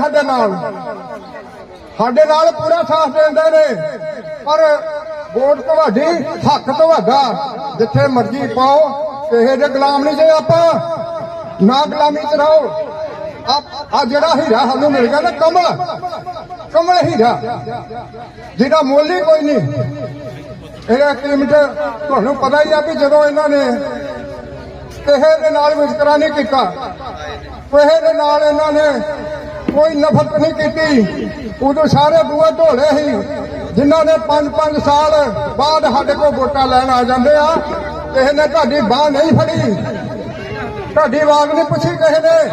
ਸਾਡੇ ਨਾਲ। ਸਾਡੇ ਨਾਲ ਪੂਰਾ ਸਾਥ ਦਿੰਦੇ ਨੇ। ਪਰ ਵੋਟ ਤੁਹਾਡੀ ਹੱਕ ਤੁਹਾਡਾ। ਜਿੱਥੇ ਮਰਜ਼ੀ ਪਾਓ। ਕਿਸੇ ਦੇ ਗੁਲਾਮ ਨਹੀਂ ਜੇ ਆਪਾਂ। ਨਾ ਗੁਲਾਮੀ ਚ ਰਹੋ। ਆ ਜਿਹੜਾ ਹੀਰਾ ਸਾਨੂੰ ਮਿਲ ਗਿਆ ਨਾ ਕਮਲ। ਕਮਲ ਹੀਰਾ। ਜਿਹਦਾ ਮੁੱਲ ਹੀ ਕੋਈ ਨਹੀਂ। ਇਹਦਾ ਕੀਮਤ ਤੁਹਾਨੂੰ ਪਤਾ ਹੀ ਆ ਕਿ ਜਦੋਂ ਇਹਨਾਂ ਨੇ ਕਿਸੇ ਦੇ ਨਾਲ ਵਿਤਕਰਾ ਨਹੀਂ ਕੀਤਾ। ਕਿਸੇ ਦੇ ਨਾਲ ਇਹਨਾਂ ਨੇ ਕੋਈ ਨਫ਼ਰਤ ਨਹੀਂ ਕੀਤੀ। ਉਦੋਂ ਸਾਰੇ ਬੂਹੇ ਢੋਲੇ ਸੀ। ਜਿਨ੍ਹਾਂ ਨੇ 5-5 ਸਾਲ ਬਾਅਦ ਸਾਡੇ ਕੋਲ ਵੋਟਾਂ ਲੈਣ ਆ ਜਾਂਦੇ ਆ ਕਿਸੇ ਨੇ ਤੁਹਾਡੀ ਬਾਹ ਨਹੀਂ ਫੜੀ। ਤੁਹਾਡੀ ਆਵਾਜ਼ ਨਹੀਂ ਪੁੱਛੀ ਕਿਸੇ ਨੇ।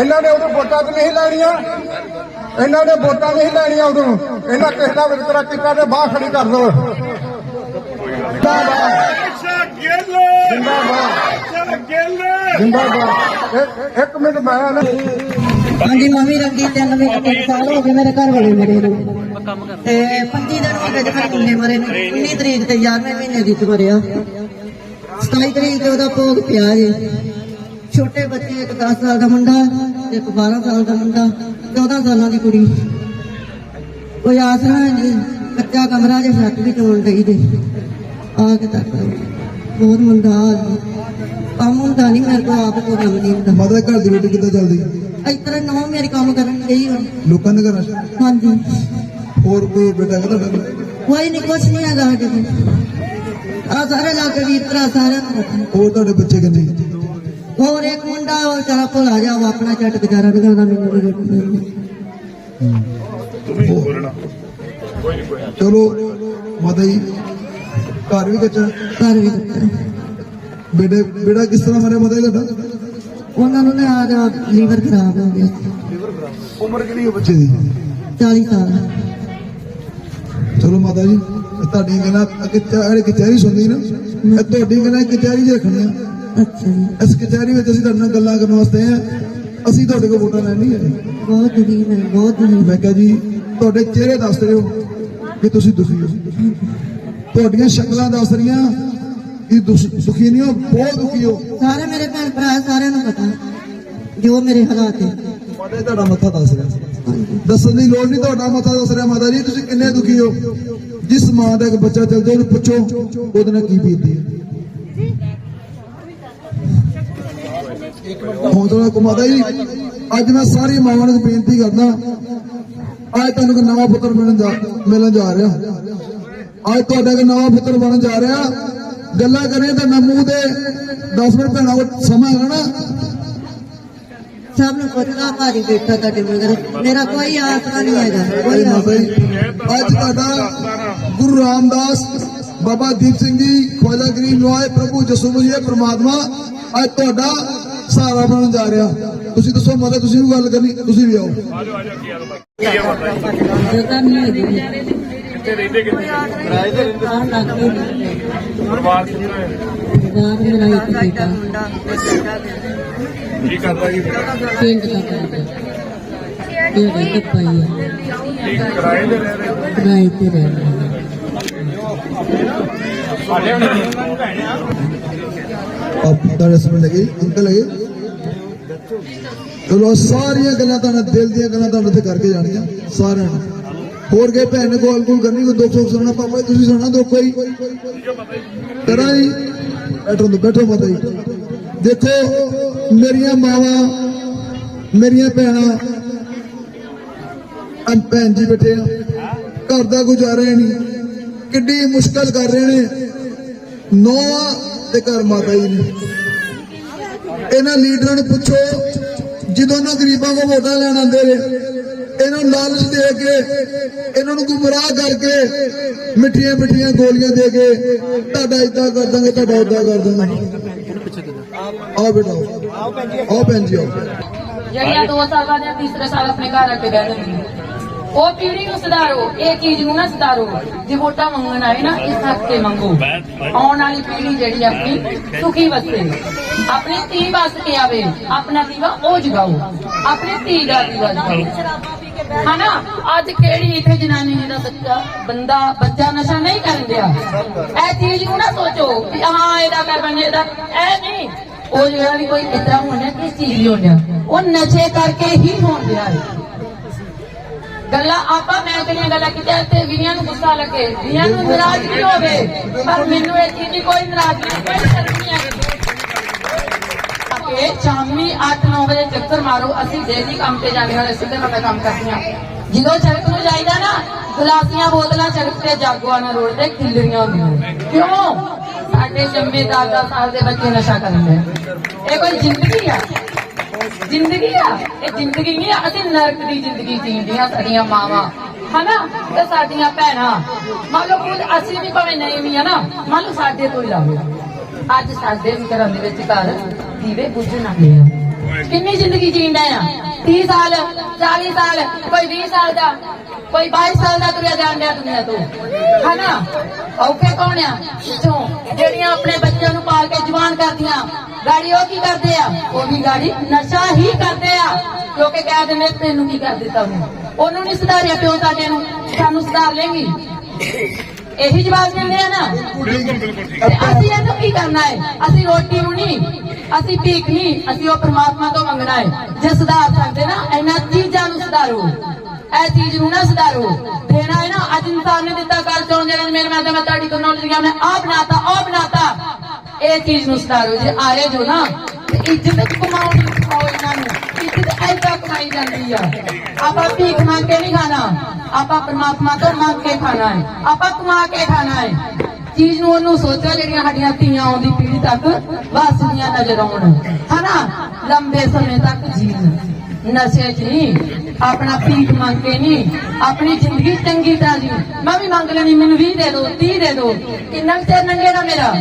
ਇਹਨਾਂ ਨੇ ਉਦੋਂ ਵੋਟਾਂ ਤੇ ਨਹੀਂ ਲੈਣੀਆਂ। ਇਹਨਾਂ ਨੇ ਵੋਟਾਂ ਨਹੀਂ ਲੈਣੀਆਂ ਉਦੋਂ। ਇਹਨਾਂ ਕਿਸੇ ਦਾ ਵਿਤਕਰਾ ਕੀਤਾ ਤੇ ਬਾਹ ਖੜੀ ਕਰ ਗੇਲੇ। ਜਿੰਦਾਬਾਦ ਜਿੰਦਾਬਾਦ। ਇੱਕ- ਇੱਕ ਮਿੰਟ ਮੈਂ ਨਾ ਹਾਂਜੀ ਮੰਮੀ ਰੰਗੀ ਤਿੰਨ ਵੀ ਤਿੰਨ ਸਾਲ ਹੋ ਗਏ ਮੇਰੇ ਘਰ ਵਾਲੇ ਮਰੇ ਨੂੰ। ਤੇ 25 ਦਿਨ ਹੋ ਗਏ ਜਦੋਂ ਮੁੰਡੇ ਮਰੇ ਨੂੰ। 19 ਤਰੀਕ ਤੇ 11ਵੇਂ ਮਹੀਨੇ ਦੀ ਚ 27 ਤਰੀਕ ਤੇ ਉਹਦਾ ਭੋਗ ਪਿਆ ਜੀ। ਛੋਟੇ ਬੱਚੇ, ਇੱਕ 10 ਸਾਲ ਦਾ ਮੁੰਡਾ ਤੇ ਇੱਕ 12 ਸਾਲ ਦਾ ਮੁੰਡਾ 14 ਸਾਲਾਂ ਦੀ ਕੁੜੀ। ਕੋਈ ਆਸਰਾ ਨਹੀਂ ਕੱਚਾ ਕਮਰਾ ਜੇ ਛੱਤ ਵੀ ਚੋਣ ਗਈ ਦੇ ਆ ਕੇ ਤੱਕ ਬਹੁਤ ਮੁੰਡਾ ਕੰਮ ਹੁੰਦਾ ਨਹੀਂ ਮੇਰੇ ਕੋਲ, ਆਪ ਕੋਈ ਕੰਮ ਨਹੀਂ ਹੁੰਦਾ। ਮਾਤਾ, ਘਰ ਦੀ ਰੋਟੀ ਕਿੱਦਾਂ ਚੱਲਦੀ? ਇਸ ਤਰ੍ਹਾਂ ਨੌ ਮੇਰੀ ਕੰਮ ਕਰਨ ਗਈ ਹੁਣ। ਲੋਕਾਂ ਦੇ ਘਰਾਂ 'ਚ ਹਾਂਜੀ। ਹੋਰ ਕੋਈ ਬੇਟਾ ਹੈਗਾ ਤੁਹਾਡਾ? ਕੋਈ ਨਹੀਂ ਕੁਛ ਨਹੀਂ ਹੈਗਾ ਸਾਡੇ ਕੋਲ। ਆ ਸਾਰੇ ਲੱਗ ਵੀ ਭਰਾ ਸਾਰਿਆਂ ਨੂੰ ਪਤਾ। ਹੋਰ ਤੁਹਾਡੇ ਬੱਚੇ ਕਿੰਨੇ? ਹੋਰ ਇੱਕ ਮੁੰਡਾ ਉਹ ਵਿਚਾਰਾ ਭੁਲਾ ਉਹ ਆਪਣਾ ਮੈਨੂੰ। ਚਲੋ ਮਾਤਾ ਜੀ ਘਰ ਵੀ ਕੱਚਾ? ਘਰ ਵੀ ਦਿੱਤਾ ਬੇਟੇ ਬੇਟਾ ਕਿਸ ਤਰ੍ਹਾਂ ਮਰਿਆ ਮਾਤਾ ਜੀ ਤੁਹਾਡਾ? ਉਹਨਾਂ ਨੂੰ ਨਾ ਆ ਲੀਵਰ ਖਰਾਬ ਹੋ ਗਿਆ। ਉਮਰ ਕਿੰਨੀ ਹੈ ਬੱਚੇ ਦੀ? 40 ਸਾਲ। ਚਲੋ ਮਾਤਾ ਜੀ ਤੁਹਾਡੀ ਗੱਲਾਂ ਕਚਹਿਰੀ ਕਚਹਿਰੀ ਸੁਣਦੀ ਨਾ। ਇਹ ਤੁਹਾਡੀ ਗੱਲਾਂ ਕਚਹਿਰੀ 'ਚ ਰੱਖਣੀ ਆ। ਅੱਛਾ ਜੀ। ਇਸ ਕਚਹਿਰੀ ਵਿੱਚ ਅਸੀਂ ਤੁਹਾਡੇ ਨਾਲ ਗੱਲਾਂ ਕਰਨ ਵਾਸਤੇ ਆ। ਅਸੀਂ ਤੁਹਾਡੇ ਕੋਲ ਵੋਟਾਂ ਲੈਣ ਆਏ। ਬਹੁਤ ਮੈਂ ਬਹੁਤ ਦੁਖੀ ਮੈਂ ਕਿਹਾ ਜੀ ਤੁਹਾਡੇ ਚਿਹਰੇ ਦੱਸ ਰਹੇ ਹੋ ਕਿ ਤੁਸੀਂ ਦੁਖੀ ਹੋ। ਤੁਹਾਡੀਆਂ ਸ਼ਕਲਾਂ ਦੱਸ ਰਹੀਆਂ ਦੁਸ- ਦੁਖੀ ਨਹੀਂ ਹੋ ਬਹੁਤ ਦੁਖੀ ਹੋ ਸਾਰੇ ਮੇਰੇ ਭੈਣ ਭਰਾ ਸਾਰਿਆਂ ਨੂੰ ਪਤਾ ਜੋ ਮੇਰੇ ਹਾਲਾਤ ਹੈ ਮਾਤਾ ਤੁਹਾਡਾ ਮੱਥਾ ਦੱਸ ਰਿਹਾ। ਦੱਸਣ ਦੀ ਲੋੜ ਨਹੀਂ ਤੁਹਾਡਾ ਮੱਥਾ ਦੱਸ ਰਿਹਾ ਮਾਤਾ ਜੀ ਤੁਸੀਂ ਕਿੰਨੇ ਦੁਖੀ ਹੋ? ਜਿਸ ਮਾਂ ਦਾ ਇੱਕ ਬੱਚਾ ਚੱਲ ਜਾਏ ਉਹਨੂੰ ਪੁੱਛੋ ਉਹਦੇ ਨਾਲ ਕੀ ਬੀਤਦੀ ਹੈ। ਹੌਸਲਾ ਕੋ ਮਾਤਾ ਜੀ ਅੱਜ ਮੈਂ ਸਾਰੀ ਮਾਵਾਂ ਨੂੰ ਬੇਨਤੀ ਕਰਦਾ ਅੱਜ ਤੁਹਾਨੂੰ ਇੱਕ ਨਵਾਂ ਪੁੱਤਰ ਮਿਲਣ ਜਾ ਮਿਲਣ ਜਾ ਰਿਹਾ। ਅੱਜ ਤੁਹਾਡਾ ਇੱਕ ਨਵਾਂ ਪੁੱਤਰ ਬਣਨ ਜਾ ਰਿਹਾ। ਗੱਲਾਂ ਕਰੇ ਤਾਂ ਨਮੂ ਦੇ 10 ਮਿੰਟ ਭੈਣਾਂ ਕੋਲ ਸਮਾਂ ਹੈਗਾ ਨਾ। ਸਭ ਨੂੰ ਪੁੱਛਦਾ ਭਾਰੀ ਬੈਠਾ ਤੁਹਾਡੇ ਮਗਰ। ਮੇਰਾ ਕੋਈ ਆਸਰਾ ਨਹੀਂ ਹੈਗਾ ਕੋਈ ਮਾਤਾ ਆਸਰਾ ਜੀ ਅੱਜ ਤੁਹਾਡਾ ਗੁਰੂ ਰਾਮਦਾਸ ਬਾਬਾ ਦੀਪ ਸਿੰਘ ਜੀ ਖਵਾਜਾ ਗਰੀਬ ਨਵਾਏ ਪ੍ਰਭੂ ਜਸੂ ਜੀ ਪ੍ਰਮਾਤਮਾ ਅੱਜ ਤੁਹਾਡਾ ਸਹਾਰਾ ਬਣਨ ਜਾ ਰਿਹਾ। ਤੁਸੀਂ ਦੱਸੋ ਮਾਤਾ ਤੁਸੀਂ ਵੀ ਗੱਲ ਕਰਨੀ ਤੁਸੀਂ ਵੀ ਆਓ। ਕਿੱਥੇ ਰਹਿੰਦੇ ਕਿੱਥੇ ਕਿਰਾਏ ਤੇ ਲੱਗੇ ਪਰਿਵਾਰ ਕਿੱਥੇ ਹੈ? ਬਾਹਰ ਮੇਰਾ ਇੱਕ ਬੇਟਾ। ਕੀ ਕਰਦਾ ਜੀ ਪਿੰਡ ਦਾ ਕਰਦਾ ਇਹ ਰਹਿ ਪਾਈ ਹੈ। ਠੀਕ ਕਿਰਾਏ ਤੇ ਰਹਿ ਰਹੇ ਹੋ? ਕਿਰਾਏ ਤੇ ਰਹਿੰਦਾ ਸਾਡੇ ਹੁਣ ਆਪ ਤੁਹਾਡੇ ਸਮਝ ਲਗੇ ਅੰਕਲ ਲਗੇ। ਚਲੋ ਸਾਰੀਆਂ ਗੱਲਾਂ ਤੁਹਾਡੇ ਦਿਲ ਦੀਆਂ ਗੱਲਾਂ ਤੁਹਾਡੇ ਤੇ ਕਰਕੇ ਜਾਣੀਆਂ ਸਾਰਿਆਂ ਨੂੰ ਹੋਰ ਕੇ ਭੈਣ ਨੇ ਕੋਲ ਕੋਲ ਕਰਨੀ, ਕੋਈ ਦੁੱਖ ਸੁੱਖ ਸੁਣਨਾ ਪਾਪਾ ਤੁਸੀਂ ਸੁਣਨਾ ਦੁੱਖ ਕੋਈ? ਕਰਾਂ ਜੀ? ਬੈਠੋ ਬੈਠੋ ਮਾਤਾ ਜੀ। ਦੇਖੋ, ਮੇਰੀਆਂ ਮਾਵਾਂ, ਮੇਰੀਆਂ ਭੈਣਾਂ ਅਨ ਭੈਣ ਜੀ ਬੈਠੇ ਆ। ਘਰ ਦਾ ਗੁਜ਼ਾਰਾ ਹੀ ਨਹੀਂ। ਕਿੱਡੀ ਮੁਸ਼ਕਲ ਕਰ ਰਹੇ ਨੇ। ਨੌਵਾਂ ਤੇ ਘਰ ਮਾਤਾ ਜੀ ਨੇ। ਇਹਨਾਂ ਲੀਡਰਾਂ ਨੂੰ ਪੁੱਛੋ, ਜਦੋਂ ਨਾ ਗਰੀਬਾਂ ਕੋ ਵੋਟਾਂ ਲੈਣ ਆਉਂਦੇ ਨੇ ਇਹਨਾਂ ਨੂੰ ਲਾਲਚ ਦੇ ਕੇ ਇਹਨਾਂ ਨੂੰ ਗੁੰਮਰਾਹ ਕਰਕੇ ਮਿੱਠੀਆਂ ਮਿੱਠੀਆਂ ਗੋਲੀਆਂ ਦੇ ਕੇ ਤੁਹਾਡਾ ਇਦਾਂ ਕਰ ਦਾਂਗੇ, ਤੁਹਾਡਾ ਇਦਾਂ ਕਰ ਦਾਂਗੇ। ਆਓ ਬੇਟਾ, ਆਓ ਭੈਣ ਜੀ, ਆਓ। ਜਿਹੜੀਆਂ ਦੋ ਸਾਲ ਬਾਅਦ ਤੀਸਰੇ ਸਾਲ ਆਪਣੇ ਘਰ ਆ ਕੇ ਬਹਿ ਜਾਂਦੀਆਂ ਉਹ ਪੀੜ੍ਹੀ ਨੂੰ ਸੁਧਾਰੋ, ਇਹ ਚੀਜ਼ ਨੂੰ ਨਾ ਸੁਧਾਰੋ। ਜੇ ਵੋਟਾਂ ਮੰਗਣ ਆਏ ਨਾ, ਇਸ ਹੱਕ ਤੇ ਮੰਗੋ। ਆਉਣ ਵਾਲੀ ਪੀੜੀ ਜਿਹੜੀ ਆਪਣੀ, ਸੁਖੀ ਵਸੇ ਆਪਣੀ ਧੀ ਵਸ ਕੇ ਆਵੇ, ਆਪਣਾ ਦੀਵਾ ਉਹ ਜਗਾਓ। ਆਪਣੀ ਧੀ ਦਾ ਦੀਵਾ ਜਗਾਓ। ਹਨਾ? ਅੱਜ ਕਿਹੜੀ ਇੱਥੇ ਜਨਾਨੀ ਦਾ ਬੱਚਾ, ਬੰਦਾ, ਬੱਚਾ ਨਸ਼ਾ ਨਹੀਂ ਕਰਨ ਦਿਆ? ਇਹ ਚੀਜ਼ ਨੂੰ ਨਾ ਸੋਚੋ ਕਿ ਹਾਂ ਇਹਦਾ ਕਰ ਬਣੇ ਇਹਦਾ ਇਹ ਨਹੀਂ। ਉਹ ਜਿਹੜਾ ਵੀ ਕੋਈ ਇਤਰਾ ਹੋਣਾ, ਕਿਸ ਚੀਜ਼ ਲਈ ਹੋਣਾ? ਉਹ ਨਸ਼ੇ ਕਰਕੇ ਹੀ ਹੋਣ ਦਿਆ ਹੈ ਗੱਲਾਂ ਆਪਾਂ ਮੈਂ ਜਿਹੜੀਆਂ ਗੱਲਾਂ ਕੀਤੀਆਂ ਤੇ ਵੀਆਂ ਨੂੰ ਗੁੱਸਾ ਲੱਗੇ। ਵੀਆਂ ਨੂੰ ਨਾਰਾਜ਼ਗੀ ਹੋਵੇ, ਪਰ ਮੈਨੂੰ ਇਹ ਚੀਜ਼ ਦੀ ਕੋਈ ਨਾਰਾਜ਼ਗੀ ਕੋਈ ਸ਼ਰਮ ਨਹੀਂ ਆਈ ਕਿ ਸ਼ਾਮੀ 8-9 ਵਜੇ ਚੱਕਰ ਮਾਰੋ, ਅਸੀਂ ਡੇਲੀ ਕੰਮ ਤੇ ਜਾਂਦੇ ਹਾਂ ਸਿੱਧੇ ਮੈਂ ਕੰਮ ਕਰਦੀ ਹਾਂ। ਜਦੋਂ ਸੜਕ ਨੂੰ ਜਾਈਦਾ ਨਾ, ਗਲਾਸੀਆਂ ਬੋਤਲਾਂ ਸੜਕ ਤੇ ਜਾਗਵਾਨਾ ਰੋਡ ਤੇ ਖਿਲਰੀਆਂ ਹੁੰਦੀਆਂ ਕਿਉਂ? ਸਾਡੇ ਜੰਮੇ ਦਾਦਾ ਸਾਲ ਦੇ ਬੱਚੇ ਨਸ਼ਾ ਕਰਦੇ ਇਹ ਕੋਈ ਜ਼ਿੰਦਗੀ ਆ? ਜ਼ਿੰਦਗੀ ਆ? ਇਹ ਜ਼ਿੰਦਗੀ ਨਹੀਂ ਅਸੀਂ ਨਰਕ ਦੀ ਜ਼ਿੰਦਗੀ ਜੀਂਦੀਆਂ ਸਾਡੀਆਂ ਮਾਵਾਂ। ਹਨਾ? ਤੇ ਸਾਡੀਆਂ ਭੈਣਾਂ। ਮੰਨ ਲਓ ਖੁਦ ਅਸੀਂ ਵੀ ਭਾਵੇਂ ਨਹੀਂ ਵੀ ਆ ਨਾ, ਮੰਨ ਲਓ ਸਾਡੇ ਤੋਂ ਹੀ ਲਾਵੇ ਅੱਜ ਸਾਡੇ ਵੀ ਘਰਾਂ ਦੇ ਵਿੱਚ ਘਰ ਦੀਵੇ ਬੁੱਝਣ ਲੱਗੇ ਕਿੰਨੀ ਜ਼ਿੰਦਗੀ ਜੀਂਦਾ ਆ? 30 ਸਾਲ 40 ਸਾਲ, ਕੋਈ 20 ਸਾਲ ਦਾ, ਕੋਈ 22 ਸਾਲ ਦਾ ਤੁਰਿਆ ਜਾਂਦਾ ਦੁਨੀਆ ਤੋਂ। ਹਨਾ? ਔਖੇ ਕੌਣ ਆ? ਪਿੱਛੋਂ ਜਿਹੜੀਆਂ ਆਪਣੇ ਬੱਚਿਆਂ ਨੂੰ ਪਾਲ ਕੇ ਜਵਾਨ ਕਰਦੀਆਂ, ਗਾੜੀ ਉਹ ਕੀ ਕਰਦੇ ਆ? ਉਹ ਵੀ ਗਾੜੀ ਨਸ਼ਾ ਹੀ ਕਰਦੇ ਆ। ਕਿਉਂਕਿ ਕਹਿ ਦਿੰਦੇ, ਤੈਨੂੰ ਕੀ ਕਰ ਦਿੱਤਾ ਉਹਨੂੰ? ਉਹਨੂੰ ਨਹੀਂ ਸੁਧਾਰਿਆ ਪਿਓ ਸਾਡੇ ਨੂੰ। ਸਾਨੂੰ ਸੁਧਾਰ ਲੇਗੀ। ਇਹੀ ਜਵਾਬ ਦਿੰਦੇ ਆ ਨਾ? ਬਿਲਕੁਲ ਬਿਲਕੁਲ ਠੀਕ। ਅਸੀਂ ਇਹਨੂੰ ਕੀ ਕਰਨਾ ਹੈ? ਅਸੀਂ ਰੋਟੀ ਨੂੰ ਨਹੀਂ ਅਸੀਂ ਭੀਖ ਨਹੀਂ ਅਸੀਂ ਉਹ ਪ੍ਰਮਾਤਮਾ ਤੋਂ ਮੰਗਣਾ ਹੈ। ਜੇ ਸੁਧਾਰ ਸਕਦੇ ਨਾ ਇਹਨਾਂ ਚੀਜ਼ਾਂ ਨੂੰ ਸੁਧਾਰੋ। ਇਹ ਚੀਜ਼ ਨੂੰ ਨਾ ਸੁਧਾਰੋ। ਦੇਣਾ ਹੈ ਨਾ ਅੱਜ ਇਨਸਾਨ ਨੇ ਦਿੱਤਾ ਕੱਲ ਚੋਂ ਜਿਹੜਾ ਮੇਰੇ ਮੈਂ ਤਾਂ ਮੈਂ ਤੁਹਾਡੀ ਤੋਂ ਨੌਲੇਜ ਗਿਆ ਮੈਂ ਆ ਬਣਾਤਾ ਉਹ ਬਣਾਤਾ। ਇਹ ਚੀਜ਼ ਨੂੰ ਸੁਧਾਰੋ। ਜੇ ਆਏ ਜੋ ਨਾ ਇੱਜ਼ਤ ਕਮਾਓ ਕਮਾਓ ਇਹਨਾਂ ਨੂੰ। ਇੱਜ਼ਤ ਕਮਾਈ ਜਾਂਦੀ ਆ। ਆਪਾਂ ਭੀਖ ਮੰਗ ਕੇ ਨਹੀਂ ਖਾਣਾ। ਆਪਾਂ ਪ੍ਰਮਾਤਮਾ ਤੋਂ ਮੰਗ ਕੇ ਖਾਣਾ ਹੈ। ਆਪਾਂ ਕਮਾ ਕੇ ਖਾਣਾ ਹੈ। ਚੀਜ਼ ਨੂੰ ਉਹਨੂੰ ਸੋਚੋ ਜਿਹੜੀਆਂ ਸਾਡੀਆਂ ਧੀਆਂ ਆਉਂਦੀ ਪੀੜ੍ਹੀ ਤੱਕ ਵਸਦੀਆਂ ਨਜ਼ਰ ਆਉਣ। ਹਨਾ? ਲੰਬੇ ਸਮੇਂ ਤੱਕ ਜੀਣ। ਨਸ਼ੇ 'ਚ ਨਹੀਂ। ਆਪਣਾ ਭੀਖ ਮੰਗ ਕੇ ਨਹੀਂ। ਆਪਣੀ ਜ਼ਿੰਦਗੀ ਚੰਗੀ ਤਰ੍ਹਾਂ ਜੀ ਮੈਂ ਵੀ ਮੰਗ ਲੈਣੀ ਮੈਨੂੰ 20 ਦੇ ਦਿਓ 30 ਦੇ ਦਿਓ। ਕਿੰਨਾ ਕੁ ਚਿਰ ਲੰਘੇਗਾ ਮੇਰਾ?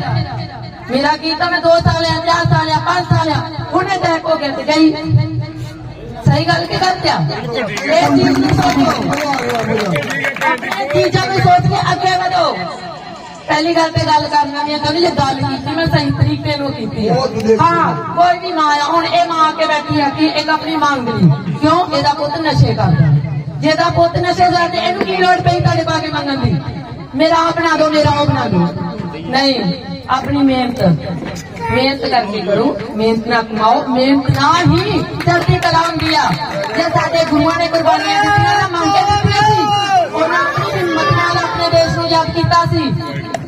ਮੇਰਾ ਕੀ ਤਾਂ ਮੈਂ 2 ਸਾਲ ਆ 4 ਸਾਲ ਆ 5 ਸਾਲ ਆ। ਹੁਣੇ ਤੈਕ ਹੋ ਗਿਆ ਤੇ ਗਈ। ਸਹੀ ਗੱਲ ਕੀ ਕਰਤੇ ਆ ਇਹ ਚੀਜ਼ ਨੂੰ ਸੋਚੋ। ਆਪਣੇ ਕੇ ਅੱਗੇ ਵਧੋ। ਪਹਿਲੀ ਗੱਲ ਤੇ ਗੱਲ ਕਰਨਾ ਨਹੀਂ ਕਹਿੰਦੀ ਜੇ ਗੱਲ ਕੀਤੀ ਮੈਂ ਸਹੀ ਤਰੀਕੇ ਨਾਲ ਕੀਤੀ ਹੈ ਕੋਈ ਵੀ ਮਾਂ ਆ। ਹੁਣ ਇਹ ਮਾਂ ਕੇ ਬੈਠੀ ਆ ਕਿ ਇੱਕ ਆਪਣੀ ਮੰਗ ਲਈ। ਕਿਉਂ? ਇਹਦਾ ਪੁੱਤ ਨਸ਼ੇ ਕਰਦਾ। ਜਿਹਦਾ ਪੁੱਤ ਨਸ਼ੇ ਕਰਦਾ ਇਹਨੂੰ ਕੀ ਲੋੜ ਪਈ ਤੁਹਾਡੇ ਪਾ ਕੇ ਮੰਗਣ ਦੀ? ਮੇਰਾ ਆਹ ਬਣਾ ਦਿਓ ਮੇਰਾ ਉਹ ਬਣਾ ਦਿਓ ਨਹੀਂ ਆਪਣੀ ਮਿਹਨਤ ਮਿਹਨਤ ਕਰਕੇ ਕਰੋ ਮਿਹਨਤ ਨਾਲ ਕਮਾਓ ਮਿਹਨਤ ਨਾਲ ਹੀ ਚੜ੍ਹਦੀ ਕਲਾ ਹੁੰਦੀ ਆ ਜੇ ਸਾਡੇ ਗੁਰੂਆਂ ਨੇ ਕੁਰਬਾਨੀਆਂ ਦਿੱਤੀਆਂ ਨਾ ਮੰਗ ਕੇ ਦਿੱਤੀਆਂ ਸੀ ਉਹਨਾਂ ਆਪਣੀ ਹਿੰਮਤ ਨਾਲ ਆਪਣੇ ਦੇਸ਼ ਨੂੰ ਯਾਦ ਕੀਤਾ ਸੀ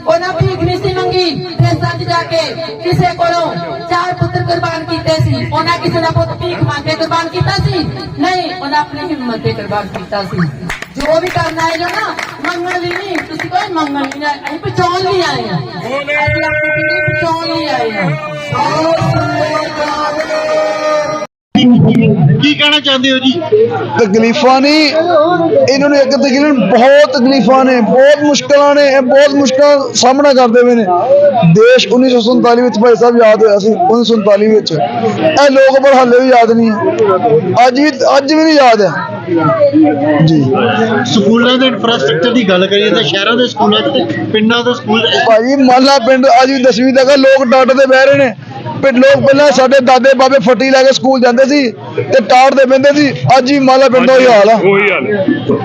ਉਹਨਾਂ ਭੀਖ ਨਹੀਂ ਸੀ ਮੰਗੀ ਤੇ ਸੱਚ ਜਾ ਕੇ ਕਿਸੇ ਕੋਲੋਂ ਚਾਰ ਪੁੱਤਰ ਕੁਰਬਾਨ ਕੀਤੇ ਸੀ ਉਹਨਾਂ ਕਿਸੇ ਦਾ ਪੁੱਤ ਭੀਖ ਮੰਗ ਕੇ ਕੁਰਬਾਨ ਕੀਤਾ ਸੀ ਨਹੀਂ ਉਹਨਾਂ ਆਪਣੀ ਹਿੰਮਤ ਤੇ ਕੁਰਬਾਨ ਕੀਤਾ ਸੀ ਜੋ ਵੀ ਕਰਨਾ ਹੈ ਜੋ ਨਾ ਮੰਗਣ ਲਈ ਨਹੀਂ ਤੁਸੀਂ ਕੋਈ ਮੰਗਣ ਲਈ ਨਹੀਂ ਅਸੀਂ ਪਛਾਣ ਲਈ ਆਏ ਹਾਂ ਬੋਲੇ। ਅਸੀਂ ਆਪਣੀ ਪੀੜ੍ਹੀ ਪਛਾਣ ਲਈ ਆਏ ਹਾਂ। ਕੀ ਕਹਿਣਾ ਚਾਹੁੰਦੇ ਹੋ ਜੀ? ਤਕਲੀਫਾਂ ਨਹੀਂ ਇਹਨਾਂ ਨੂੰ ਇੱਕ ਤਕਰੀਬਨ ਬਹੁਤ ਤਕਲੀਫਾਂ ਨੇ ਬਹੁਤ ਮੁਸ਼ਕਲਾਂ ਨੇ ਇਹ ਬਹੁਤ ਮੁਸ਼ਕਲਾਂ ਸਾਹਮਣਾ ਕਰਦੇ ਪਏ ਨੇ। ਦੇਸ਼ 1947 ਵਿੱਚ ਭਾਈ ਸਾਹਿਬ ਯਾਦ ਹੋਇਆ ਸੀ 1947 ਵਿੱਚ। ਇਹ ਲੋਕ ਪਰ ਹਾਲੇ ਵੀ ਯਾਦ ਨਹੀਂ ਅੱਜ ਵੀ ਅੱਜ ਵੀ ਨਹੀਂ ਯਾਦ ਹੈ। ਜੀ। ਸਕੂਲਾਂ ਦੇ ਇਨਫਰਾਸਟ੍ਰਕਚਰ ਦੀ ਗੱਲ ਕਰੀਏ ਤਾਂ ਸ਼ਹਿਰਾਂ ਦੇ ਸਕੂਲਾਂ ਤੇ ਪਿੰਡਾਂ ਦੇ ਸਕੂਲ ਭਾਜੀ, ਮਾਲਾ ਪਿੰਡ, ਅੱਜ ਵੀ 10ਵੀਂ ਤੱਕ ਲੋਕ ਡਾਟ ਤੇ ਬਹਿ ਰਹੇ ਨੇ। ਪਿੰਡ ਲੋਕ ਪਹਿਲਾਂ ਸਾਡੇ ਦਾਦੇ ਬਾਬੇ ਫੱਟੀ ਲੈ ਕੇ ਸਕੂਲ ਜਾਂਦੇ ਸੀ ਤੇ ਟਾੜ ਦੇ ਬੰਦੇ ਸੀ। ਅੱਜ ਵੀ ਮਾਲਾ ਪਿੰਡ ਦਾ ਹੀ ਹਾਲ ਆ। ਉਹੀ ਹਾਲ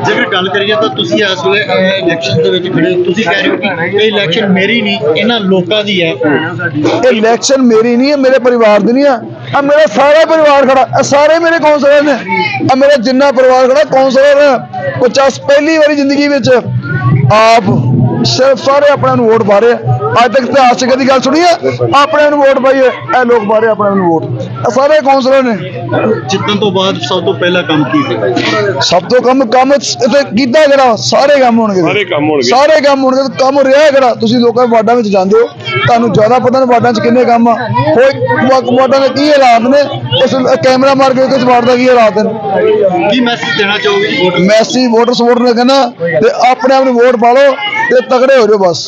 ਜੇਕਰ ਗੱਲ ਕਰੀਏ ਤਾਂ ਤੁਸੀਂ ਇਸ ਵੇਲੇ ਇਲੈਕਸ਼ਨ ਦੇ ਵਿੱਚ ਖੜੇ। ਤੁਸੀਂ ਕਹਿ ਰਹੇ ਹੋ ਕਿ ਇਹ ਇਲੈਕਸ਼ਨ ਮੇਰੀ ਨਹੀਂ ਇਹਨਾਂ ਲੋਕਾਂ ਦੀ ਹੈ। ਇਹ ਇਲੈਕਸ਼ਨ ਮੇਰੀ ਨਹੀਂ ਹੈ ਮੇਰੇ ਪਰਿਵਾਰ ਦੀ ਨਹੀਂ ਆ ਆ ਮੇਰਾ ਸਾਰਾ ਪਰਿਵਾਰ ਖੜਾ ਸਾਰੇ ਮੇਰੇ ਕੌਂਸਲਰ ਨੇ। ਆ ਮੇਰਾ ਜਿੰਨਾ ਪਰਿਵਾਰ ਖੜਾ ਕੌਂਸਲਰ ਹੈ 50 ਪਹਿਲੀ ਵਾਰੀ ਜ਼ਿੰਦਗੀ ਵਿੱਚ ਆਪ ਸਿਰਫ ਸਾਰੇ ਆਪਣਿਆਂ ਨੂੰ ਵੋਟ ਪਾ ਰਹੇ ਆ। ਅੱਜ ਤੱਕ ਇਤਿਹਾਸ 'ਚ ਕਦੀ ਗੱਲ ਸੁਣੀ ਹੈ? ਆਪਣਿਆਂ ਨੂੰ ਵੋਟ ਪਾਈਏ, ਇਹ ਲੋਕ ਪਾ ਆਪਣੇ ਨੂੰ ਵੋਟ। ਇਹ ਸਾਰੇ ਕੌਂਸਲਰ ਨੇ। ਜਿੱਤਣ ਤੋਂ ਬਾਅਦ ਸਭ ਤੋਂ ਪਹਿਲਾ ਕੰਮ ਕੀ ਹੈ ਸਭ ਤੋਂ ਕੰਮ ਕੰਮ ਇੱਥੇ ਕੀਤਾ ਕਿਹੜਾ? ਸਾਰੇ ਕੰਮ ਹੋਣਗੇ। ਸਾਰੇ ਕੰਮ ਹੋਣਗੇ। ਸਾਰੇ ਕੰਮ ਹੋਣਗੇ ਤੇ ਕੰਮ ਰਿਹਾ ਕਿਹੜਾ? ਤੁਸੀਂ ਲੋਕਾਂ ਦੇ ਵਾਰਡਾਂ ਵਿੱਚ ਜਾਂਦੇ ਹੋ। ਤੁਹਾਨੂੰ ਜ਼ਿਆਦਾ ਪਤਾ ਨੇ ਵਾਰਡਾਂ 'ਚ ਕਿੰਨੇ ਕੰਮ ਆ। ਕੋਈ ਵਾ- ਵਾਰਡਾਂ ਦੇ ਕੀ ਹਾਲਾਤ ਨੇ? ਉਸ ਕੈਮਰਾ ਮਾਰ ਕੇ ਕਿਸ ਵਾਰਡ ਦਾ ਕੀ ਹਾਲਾਤ ਨੇ? ਕੀ ਮੈਸੇਜ ਦੇਣਾ ਚਾਹੋਗੇ ਜੀ ਵੋਟ ਮੈਸੀ ਵੋਟਰ ਸਪੋਰਟ ਨੇ ਕਹਿੰਦਾ ਤੇ ਆਪਣੇ ਆਪ ਨੂੰ ਵੋਟ ਪਾ ਲਓ ਤੇ ਤਗੜੇ ਹੋ ਜਾਓ ਬਸ।